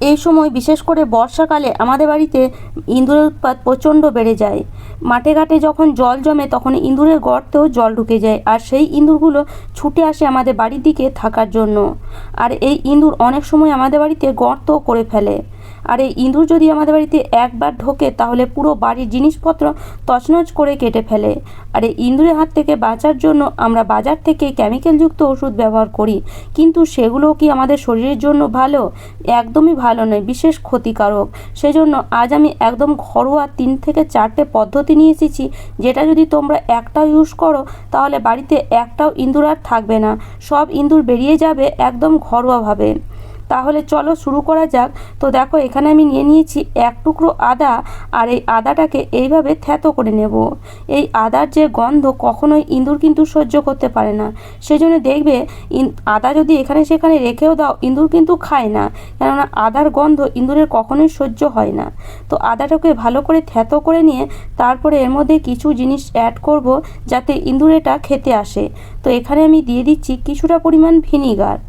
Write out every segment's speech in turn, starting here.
এই সময় বিশেষ করে বর্ষাকালে আমাদের বাড়িতে ইঁদুরের উৎপাত প্রচণ্ড বেড়ে যায়। মাঠে ঘাটে যখন জল জমে তখন ইঁদুরের গর্তেও জল ঢুকে যায় আর সেই ইঁদুরগুলো ছুটে আসে আমাদের বাড়ির দিকে থাকার জন্য। আর এই ইঁদুর অনেক সময় আমাদের বাড়িতে গর্তও করে ফেলে। আর এই ইঁদুর যদি আমাদের বাড়িতে একবার ঢোকে, তাহলে পুরো বাড়ির জিনিসপত্র তছনছ করে কেটে ফেলে। আর এই ইঁদুরের হাত থেকে বাঁচার জন্য আমরা বাজার থেকে কেমিক্যালযুক্ত ওষুধ ব্যবহার করি। কিন্তু সেগুলো কি আমাদের শরীরের জন্য ভালো? একদমই ভালো নয়, বিশেষ ক্ষতিকারক। সেজন্য আজ আমি একদম ঘরোয়া তিন থেকে চারটে পদ্ধতি নিয়ে এসেছি, যেটা যদি তোমরা একটাও ইউজ করো, তাহলে বাড়িতে একটাও ইঁদুর আর থাকবে না। সব ইঁদুর বেরিয়ে যাবে একদম ঘরোয়াভাবে। তাহলে চলো শুরু করা যাক। তো দেখো, এখানে আমি নিয়ে নিয়েছি এক টুকরো আদা আর এই আদাটাকে এইভাবে থ্যাতো করে নেব। এই আদার যে গন্ধ কখনোই ইঁদুর কিন্তু সহ্য করতে পারে না। সেজন্য দেখবে, ইন- আদা যদি এখানে সেখানে রেখেও দাও, ইঁদুর কিন্তু খায় না। কেননা আদার গন্ধ ইঁদুরের কখনোই সহ্য হয় না। তো আদাটাকে ভালো করে থ্যাতো করে নিয়ে তারপরে এর মধ্যে কিছু জিনিস অ্যাড করব যাতে ইঁদুর এটা খেতে আসে। তো এখানে আমি দিয়ে দিচ্ছি কিছুটা পরিমাণ ভিনিগার।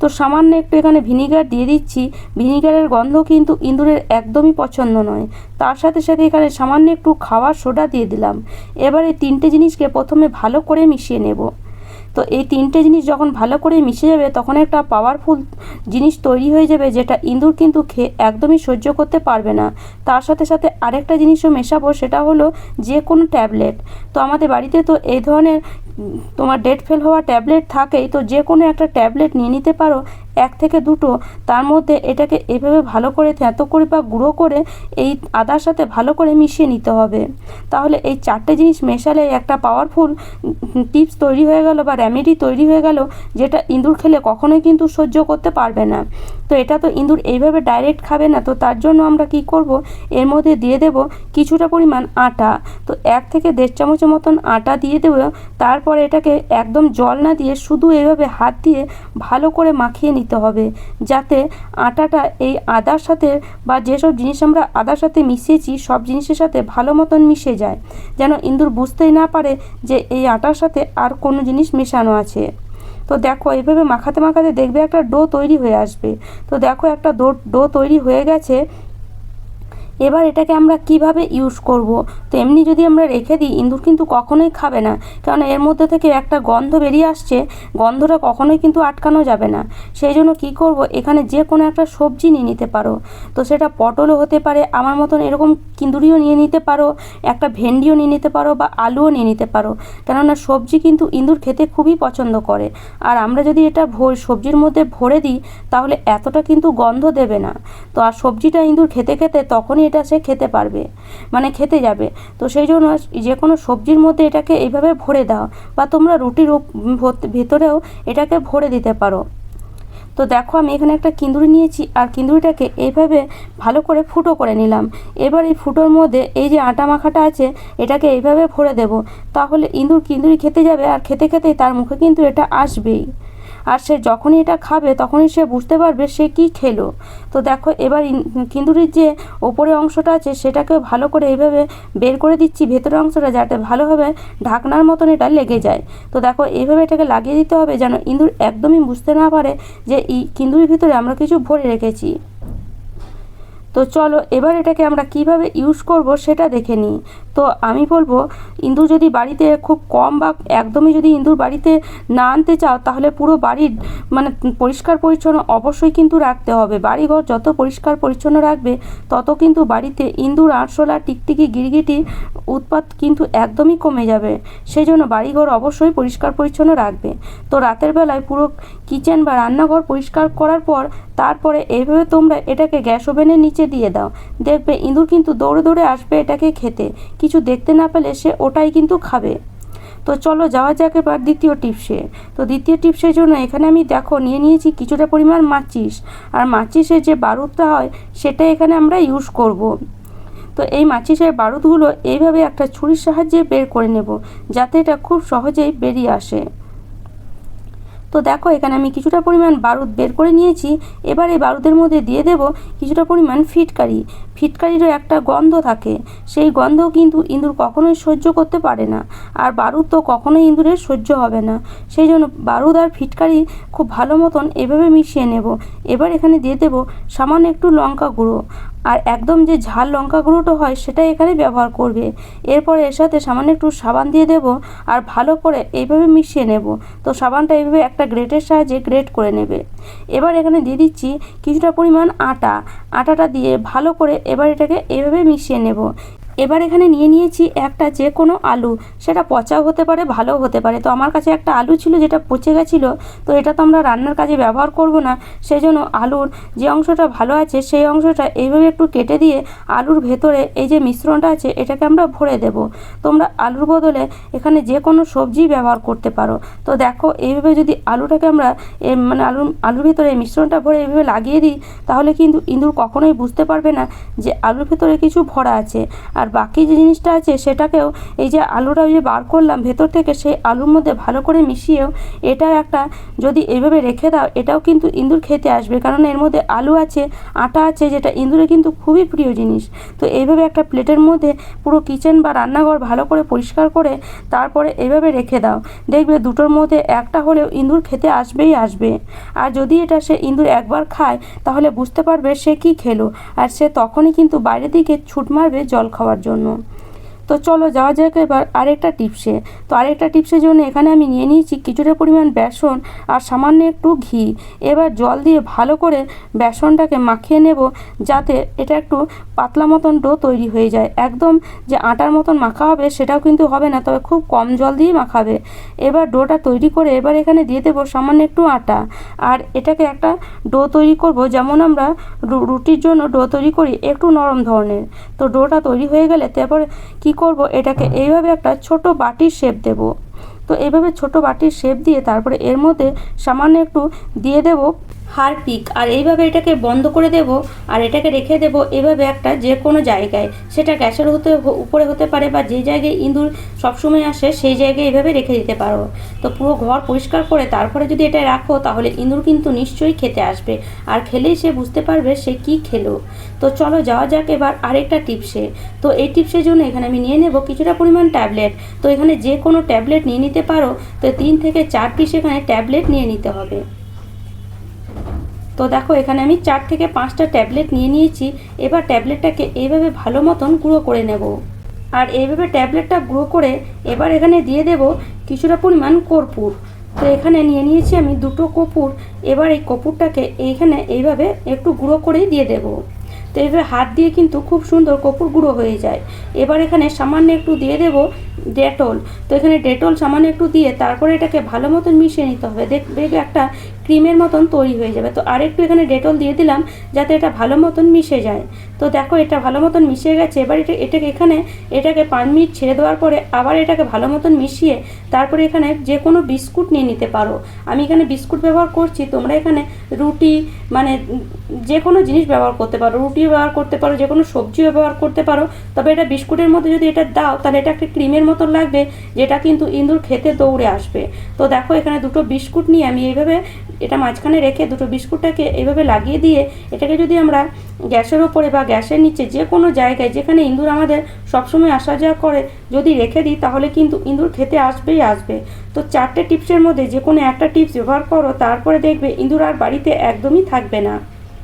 তো সামান্য একটু এখানে ভিনিগার দিয়ে দিচ্ছি। ভিনিগারের গন্ধ কিন্তু ইঁদুরের একদমই পছন্দ নয়। তার সাথে সাথে এখানে সামান্য একটু খাওয়ার সোডা দিয়ে দিলাম। এবারে তিনটে জিনিসকে প্রথমে ভালো করে মিশিয়ে নেব। তো এই তিনটে জিনিস যখন ভালো করে মিশে যাবে, তখন একটা পাওয়ারফুল জিনিস তৈরি হয়ে যাবে যেটা ইঁদুর কিন্তু খেয়ে একদমই সহ্য করতে পারবে না। তার সাথে সাথে আরেকটা জিনিসও মেশাবো, সেটা হলো যে কোনো ট্যাবলেট। তো আমাদের বাড়িতে তো এই ধরনের, তোমার ডেট ফেল হওয়া ট্যাবলেট থাকেই, তো যে কোনো একটা ট্যাবলেট নিয়ে নিতে পারো, এক থেকে দুটো। তার মধ্যে এটাকে এভাবে ভালো করে থেঁতো করে বা গুঁড়ো করে এই আদার সাথে ভালো করে মিশিয়ে নিতে হবে। তাহলে এই চারটে জিনিস মেশালে একটা পাওয়ারফুল টিপস তৈরি হয়ে গেল বা রেমেডি তৈরি হয়ে গেল, যেটা ইঁদুর খেলে কখনোই কিন্তু সহ্য করতে পারবে না। তো এটা তো ইঁদুর এইভাবে ডাইরেক্ট খাবে না, তো তার জন্য আমরা কি করব? এর মধ্যে দিয়ে দেব কিছুটা পরিমাণ আটা। তো এক থেকে দেড় চামচের মতন আটা দিয়ে দেবো, তারপরে এটাকে একদম জল না দিয়ে শুধু এইভাবে হাত দিয়ে ভালো করে মাখিয়ে নিতে হবে, যাতে আটাটা এই আদার সাথে বা যেসব জিনিস আমরা আদার সাথে মিশিয়েছি, সব জিনিসের সাথে ভালো মতন মিশে যায়। যেন ইঁদুর বুঝতেই না পারে যে এই আটার সাথে আর কোনো জিনিস মেশানো আছে। তো দেখো, এইভাবে মাখাতে মাখাতে দেখবে একটা ডো তৈরি হয়ে আসবে। তো দেখো একটা ডো ডো তৈরি হয়ে গেছে। এবার এটাকে আমরা কীভাবে ইউজ করব? তো এমনি যদি আমরা রেখে দিই, ইঁদুর কিন্তু কখনোই খাবে না। কারণ এর মধ্যে থেকে একটা গন্ধ বেরিয়ে আসছে, গন্ধটা কখনোই কিন্তু আটকানো যাবে না। সেই জন্য কী করব? এখানে যে কোনো একটা সবজি নিয়ে নিতে পারো। তো সেটা পটলও হতে পারে, আমার মতন এরকম কিন্দুরিও নিয়ে নিতে পারো, একটা ভেন্ডিও নিয়ে নিতে পারো বা আলুও নিয়ে নিতে পারো। কেননা সবজি কিন্তু ইঁদুর খেতে খুবই পছন্দ করে। আর আমরা যদি এটা সবজির মধ্যে ভরে দিই, তাহলে এতটা কিন্তু গন্ধ দেবে না। তো আর সবজিটা ইঁদুর খেতে খেতে তখনই এটা সে খেতে পারবে মানে খেতে যাবে। তো সেই জন্য যে কোনো সবজির মধ্যে এটাকে এইভাবে ভরে দাও বা তোমরা রুটির ভেতরেও এটাকে ভরে দিতে পারো। তো দেখো আমি এখানে একটা কিন্দুরি নিয়েছি, আর কিন্দুরিটাকে এইভাবে ভালো করে ফুটো করে নিলাম। এবার এই ফুটোর মধ্যে এই যে আটা মাখাটা আছে, এটাকে এইভাবে ভরে দেব। তাহলে ইঁদুর কিন্দুরি খেতে যাবে, আর খেতে খেতেই তার মুখে কিন্তু এটা আসবেই। আর সে যখনই এটা খাবে, তখনই সে বুঝতে পারবে সে কি খেলো। তো দেখো, এবার কিন্দুরির যে ওপরের অংশটা আছে সেটাকে ভালো করে এইভাবে বের করে দিচ্ছি, ভেতরের অংশটা যাতে ভালোভাবে ঢাকনার মতন এটা লেগে যায়। তো দেখো এইভাবে এটাকে লাগিয়ে দিতে হবে যেন ইঁদুর একদমই বুঝতে না পারে যে এই কিন্দুরির ভিতরে আমরা কিছু ভরে রেখেছি। তো চলো, এবার এটাকে আমরা কীভাবে ইউজ করব সেটা দেখে নিই। তো আমি বলব ইঁদুর যদি বাড়িতে খুব কম বা একদমই যদি ইঁদুর বাড়িতে না আনতে চাও, তাহলে পুরো বাড়ির মানে পরিষ্কার পরিচ্ছন্ন অবশ্যই কিন্তু রাখতে হবে। বাড়িঘর যত পরিষ্কার পরিচ্ছন্ন রাখবে, তত কিন্তু বাড়িতে ইঁদুর আরশোলা, টিকটিকি গিরগিটির উৎপাত কিন্তু একদমই কমে যাবে। সেই জন্য বাড়িঘর অবশ্যই পরিষ্কার পরিচ্ছন্ন রাখবে। তো রাতের বেলায় পুরো কিচেন বা রান্নাঘর পরিষ্কার করার পর, তারপরে এইভাবে তোমরা এটাকে গ্যাস ওভেনের নিচে দিয়ে দাও। দেখবে ইঁদুর কিন্তু দৌড়ে দৌড়ে আসবে এটাকে খেতে। কিছু দেখতে না পেলে সে ওটাই কিন্তু খাবে। তো চলো যাওয়া যাক এবার দ্বিতীয় টিপসে। তো দ্বিতীয় টিপসের জন্য এখানে আমি দেখো নিয়ে নিয়েছি কিছুটা পরিমাণ মাচিস। আর মাচিসের যে বারুদটা হয়, সেটা এখানে আমরা ইউজ করব। তো এই মাচিসের বারুদগুলো এইভাবে একটা ছুরির সাহায্যে বের করে নেব, যাতে এটা খুব সহজেই বেরিয়ে আসে। তো দেখো, এখানে আমি কিছুটা পরিমাণ বারুদ বের করে নিয়েছি। এবার এই বারুদের মধ্যে দিয়ে দেব কিছুটা পরিমাণ ফিটকারি। ফিটকারিরও একটা গন্ধ থাকে। সেই গন্ধ কিন্তু ইঁদুর কখনোই সহ্য করতে পারে না। আর বারুদ তো কখনোই ইঁদুরের সহ্য হবে না। সেই জন্য বারুদ আর ফিটকারি খুব ভালো মতন এভাবে মিশিয়ে নেব। এবার এখানে দিয়ে দেবো সামান্য একটু লঙ্কা গুঁড়ো। আর একদম যে ঝাল লঙ্কা গুঁড়োটো হয় সেটা এখানে ব্যবহার করবে। এরপরে এর সাথে সামান্য একটু সাবান দিয়ে দেব আর ভালো করে এইভাবে মিশিয়ে নেব। তো সাবানটা এইভাবে একটা গ্রেটের সাহায্যে গ্রেট করে নেবে। এবার এখানে দিয়ে দিচ্ছি কিছুটা পরিমাণ আটা। আটাটা দিয়ে ভালো করে এবার এটাকে এইভাবে মিশিয়ে নেব। এবার এখানে নিয়ে নিয়েছি একটা যে কোনো আলু। সেটা পচাও হতে পারে, ভালোও হতে পারে। তো আমার কাছে একটা আলু ছিল যেটা পচে গেছিল, তো এটা তো আমরা রান্নার কাজে ব্যবহার করব না। সেই জন্য আলুর যে অংশটা ভালো আছে, সেই অংশটা এইভাবে একটু কেটে দিয়ে আলুর ভেতরে এই যে মিশ্রণটা আছে, এটাকে আমরা ভরে দেব। তোমরা আলুর বদলে এখানে যে কোনো সবজি ব্যবহার করতে পারো। তো দেখো, এইভাবে যদি আলুটাকে আমরা মানে আলুর আলুর ভেতরে মিশ্রণটা ভরে এইভাবে লাগিয়ে দিই, তাহলে কিন্তু ইঁদুর কখনোই বুঝতে পারবে না যে আলুর ভেতরে কিছু ভরা আছে। আর বাকি যে জিনিসটা আছে সেটাকেও এই যে আলুটা যে বার করলাম ভেতর থেকে সেই আলুর মধ্যে ভালো করে মিশিয়েও এটাও একটা যদি এভাবে রেখে দাও, এটাও কিন্তু ইঁদুর খেতে আসবে। কারণ এর মধ্যে আলু আছে, আটা আছে, যেটা ইঁদুরে কিন্তু খুবই প্রিয় জিনিস। তো এইভাবে একটা প্লেটের মধ্যে পুরো কিচেন বা রান্নাঘর ভালো করে পরিষ্কার করে তারপরে এভাবে রেখে দাও। দেখবে দুটোর মধ্যে একটা হলেও ইঁদুর খেতে আসবেই আসবে। আর যদি এটা সে ইঁদুর একবার খায়, তাহলে বুঝতে পারবে সে কি খেলো। আর সে তখনই কিন্তু বাইরের দিকে ছুট মারবে জল খাওয়ার জন্য। তো চলো যাওয়া যাক এবার আরেকটা টিপসে। তো আরেকটা টিপসের জন্য এখানে আমি নিয়ে নিয়েছি কিছুটা পরিমাণ বেসন আর সামান্য একটু ঘি। এবার জল দিয়ে ভালো করে বেসনটাকে মাখিয়ে নেব যাতে এটা একটু পাতলা মতন ডো তৈরি হয়ে যায়। একদম যে আটার মতন মাখা হবে সেটাও কিন্তু হবে না, তবে খুব কম জল দিয়ে মাখাবে। এবার ডোটা তৈরি করে এবার এখানে দিয়ে দেবো সামান্য একটু আটা। আর এটাকে একটা ডো তৈরি করব, যেমন আমরা রুটির জন্য ডো তৈরি করি একটু নরম ধরনের। তো ডোটা তৈরি হয়ে গেলে তারপরে কি করব, এটাকে এইভাবে একটা ছোট বাটির শেপ দেব। তো এইভাবে ছোট বাটির শেপ দিয়ে তারপরে এর মধ্যে সামান্য একটু দিয়ে দেব হারপিক, আর এইভাবে এটাকে বন্ধ করে দেব, আর এটাকে রেখে দেব এভাবে একটা যে কোনো জায়গায়। সেটা গ্যাসের হতে উপরে হতে পারে বা যে জায়গায় ইঁদুর সবসময় আসে, সেই জায়গায় এইভাবে রেখে দিতে পারো। তো পুরো ঘর পরিষ্কার করে তারপরে যদি এটা রাখো, তাহলে ইঁদুর কিন্তু নিশ্চয়ই খেতে আসবে। আর খেলেই সে বুঝতে পারবে সে কি খেলো। তো চলো যাওয়া যাক এবার আরেকটা টিপসে। তো এই টিপসের জন্য এখানে আমি নিয়ে নেব কিছুটা পরিমাণ ট্যাবলেট। তো এখানে যে কোনো ট্যাবলেট নিয়ে নিতে পারো। তো তিন থেকে চার পিস এখানে ট্যাবলেট নিয়ে নিতে হবে। তো দেখো, এখানে আমি চার থেকে পাঁচটা ট্যাবলেট নিয়ে নিয়েছি। এবার ট্যাবলেটটাকে এইভাবে ভালো মতন গুঁড়ো করে নেব। আর এইভাবে ট্যাবলেটটা গুঁড়ো করে এবার এখানে দিয়ে দেব কিছুটা পরিমাণ কর্পূর। তো এখানে নিয়ে নিয়েছি আমি দুটো কপুর এবার এই কপুরটাকে এইখানে এইভাবে একটু গুঁড়ো করেই দিয়ে দেবো। তো এইভাবে হাত দিয়ে কিন্তু খুব সুন্দর কপুর গুঁড়ো হয়ে যায়। এবার এখানে সামান্য একটু দিয়ে দেব ডেটল। তো এখানে ডেটল সামান্য একটু দিয়ে তারপরে এটাকে ভালো মতন মিশিয়ে নিতে হবে। দেখবে একটা ক্রিমের মতন তৈরি হয়ে যাবে। তো আরেকটু এখানে ডেটল দিয়ে দিলাম যাতে এটা ভালো মতন মিশে যায়। তো দেখো এটা ভালো মতন মিশে গেছে। এবার এটা, এটাকে এখানে, এটাকে পাঁচ মিনিট ছেড়ে দেওয়ার পরে আবার এটাকে ভালো মতন মিশিয়ে তারপরে এখানে যে কোনো বিস্কুট নিয়ে নিতে পারো। আমি এখানে বিস্কুট ব্যবহার করছি। তোমরা এখানে রুটি মানে যে কোনো জিনিস ব্যবহার করতে পারো, রুটি ব্যবহার করতে পারো, যে কোনো সবজি ব্যবহার করতে পারো, তবে এটা বিস্কুটের মধ্যে যদি এটা দাও, তাহলে এটা একটা ক্রিমের মতো লাগবে, যেটা কিন্তু ইঁদুর খেতে দৌড়ে আসবে। তো দেখো, এখানে দুটো বিস্কুট নিয়ে আমি এইভাবে এটা মাঝখানে রেখে দুটো বিস্কুটটাকে এইভাবে লাগিয়ে দিয়ে, এটাকে যদি আমরা গ্যাসের ওপরে বা গ্যাসের নিচে যে কোনো জায়গায়, যেখানে ইঁদুর আমাদের সবসময় আসা যাওয়া করে, যদি রেখে দিই, তাহলে কিন্তু ইঁদুর খেতে আসবেই আসবে। তো চারটে টিপসের মধ্যে যে কোনো একটা টিপস ব্যবহার করো, তারপরে দেখবে ইঁদুর আর বাড়িতে একদমই থাকবে না।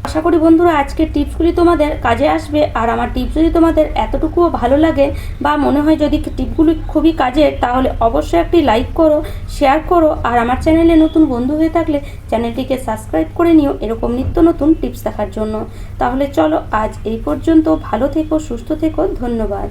আশা করি বন্ধুরা আজকের টিপসগুলি তোমাদের কাজে আসবে, আর আমার টিপস যদি তোমাদের এতটুকুও ভালো লাগে বা মনে হয় যদি টিপগুলি খুবই কাজের, তাহলে অবশ্যই একটি লাইক করো, শেয়ার করো, আর আমার চ্যানেলে নতুন বন্ধু হয়ে থাকলে চ্যানেলটিকে সাবস্ক্রাইব করে নিও এরকম নিত্য নতুন টিপস দেখার জন্য। তাহলে চলো আজ এই পর্যন্ত ভালো থেকো, সুস্থ থেকো, ধন্যবাদ।